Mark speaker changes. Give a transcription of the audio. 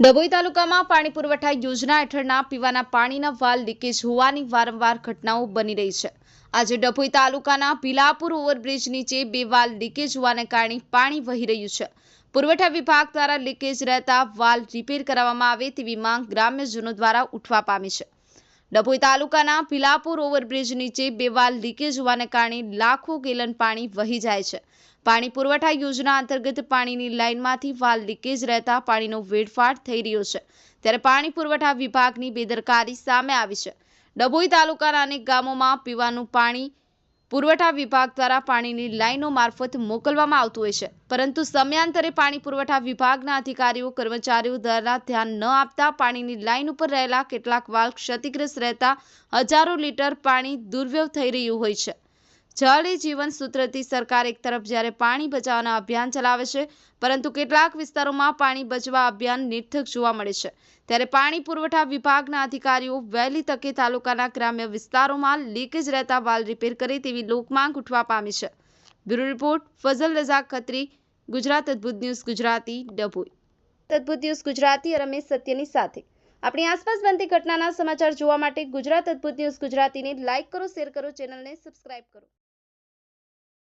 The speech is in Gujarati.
Speaker 1: ડભોઈ તાલુકામાં પાણી પુરવઠા યોજના હેઠળના પીવાના પાણીના વાલ લીકેજ હોવાની વારંવાર ઘટનાઓ બની રહી છે. આજે ડભોઈ તાલુકાના ભીલાપુર ઓવરબ્રિજ નીચે બે વાલ લીકેજ હોવાને કારણે પાણી વહી રહ્યું છે. પુરવઠા વિભાગ દ્વારા લીકેજ રહેતા વાલ રિપેર કરાવવામાં આવે તેવી માંગ ગ્રામ્યજનો દ્વારા ઉઠવા પામી છે. ડભોઈ તાલુકાના ભીલાપુર ઓવરબ્રિજ નીચે બે વાલ લીકેજ હોવાને કારણે લાખો ગેલન પાણી વહી જાય છે. પાણી પુરવઠા યોજના અંતર્ગત પાણીની લાઇનમાંથી વાલ લીકેજ રહેતા પાણીનો વેડફાટ થઈ રહ્યો છે. ત્યારે પાણી પુરવઠા વિભાગની બેદરકારી સામે આવી છે. ડભોઈ તાલુકાના અનેક ગામોમાં પીવાનું પાણી પુરવઠા વિભાગ દ્વારા પાણીની લાઇનો મારફત મોકલવામાં આવતું હોય છે. પરંતુ સમયાંતરે પાણી પુરવઠા વિભાગના અધિકારીઓ, કર્મચારીઓ દ્વારા ધ્યાન ન આપતા પાણીની લાઇન ઉપર રહેલા કેટલાક વાલ ક્ષતિગ્રસ્ત રહેતા હજારો લીટર પાણી દુર્વ્યવ થઈ રહ્યું હોય છે. જળ એ જીવન સૂત્રથી સરકાર એક તરફ જ્યારે પાણી બચાવવાના અભિયાન ચલાવે છે, પરંતુ કેટલાક વિસ્તારોમાં પાણી બચવા અભિયાન નિર્થક જોવા મળે છે. ત્યારે પાણી પુરવઠા વિભાગના અધિકારીઓ વહેલી તકે તાલુકાના ગ્રામ્ય વિસ્તારોમાં લીકેજ રહેતા વાલ રિપેર કરે તેવી લોકમાંગ ઉઠવા પામી છે. બ્યુરો રિપોર્ટ, ફઝલ રઝાક ખત્રી, ગુજરાત અદ્ભુત ન્યૂઝ, ગુજરાતી ડભોઈ. અદ્ભુત ન્યૂઝ, ગુજરાતી રમેશ સત્યની સાથે. આપણી આસપાસ બનતી ઘટનાના સમાચાર જોવા માટે ગુજરાત અદ્ભુત ન્યૂઝ ગુજરાતીને લાઇક કરો, શેર કરો, ચેનલને સબસ્ક્રાઇબ કરો.